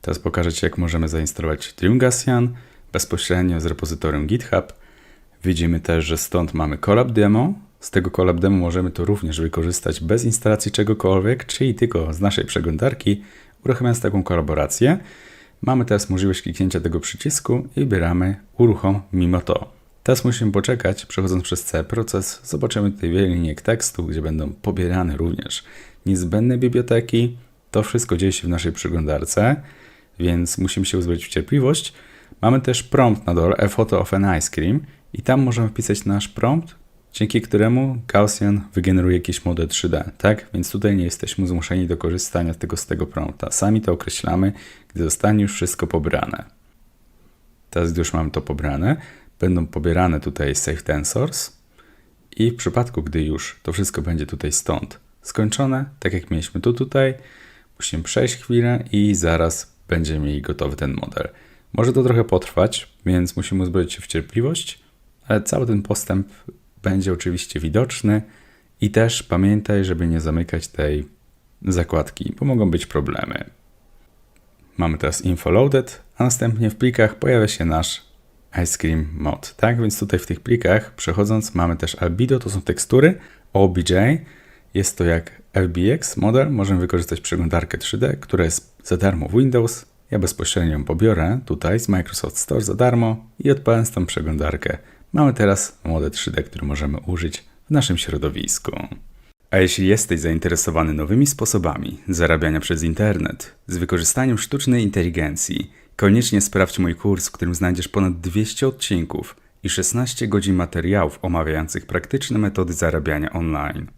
Teraz pokażę Ci, jak możemy zainstalować Dreamgasian bezpośrednio z repozytorium GitHub. Widzimy też, że stąd mamy Collab Demo. Z tego Collab Demo możemy to również wykorzystać bez instalacji czegokolwiek, czyli tylko z naszej przeglądarki, uruchamiając taką kolaborację. Mamy teraz możliwość kliknięcia tego przycisku i wybieramy uruchom mimo to. Teraz musimy poczekać, przechodząc przez cały proces, zobaczymy tutaj wiele linijek tekstu, gdzie będą pobierane również niezbędne biblioteki. To wszystko dzieje się w naszej przeglądarce, więc musimy się uzbroić w cierpliwość. Mamy też prompt na dole, a photo of an ice cream i tam możemy wpisać nasz prompt, dzięki któremu Gaussian wygeneruje jakiś model 3D, tak? Więc tutaj nie jesteśmy zmuszeni do korzystania tego z tego prompta. Sami to określamy, gdy zostanie już wszystko pobrane. Teraz, gdy już mamy to pobrane, będą pobierane tutaj Safe Tensors i w przypadku, gdy już to wszystko będzie tutaj stąd skończone, tak jak mieliśmy tu tutaj, musimy przejść chwilę i zaraz będziemy mieli gotowy ten model. Może to trochę potrwać, więc musimy uzbroić się w cierpliwość, ale cały ten postęp będzie oczywiście widoczny i też pamiętaj, żeby nie zamykać tej zakładki, bo mogą być problemy. Mamy teraz info loaded, a następnie w plikach pojawia się nasz ice cream mod. Tak więc tutaj w tych plikach przechodząc mamy też albedo, to są tekstury, OBJ, jest to jak FBX model, możemy wykorzystać przeglądarkę 3D, która jest za darmo w Windows. Ja bezpośrednio ją pobiorę tutaj z Microsoft Store za darmo i odpalając tą przeglądarkę mamy teraz model 3D, który możemy użyć w naszym środowisku. A jeśli jesteś zainteresowany nowymi sposobami zarabiania przez internet z wykorzystaniem sztucznej inteligencji, koniecznie sprawdź mój kurs, w którym znajdziesz ponad 200 odcinków i 16 godzin materiałów omawiających praktyczne metody zarabiania online.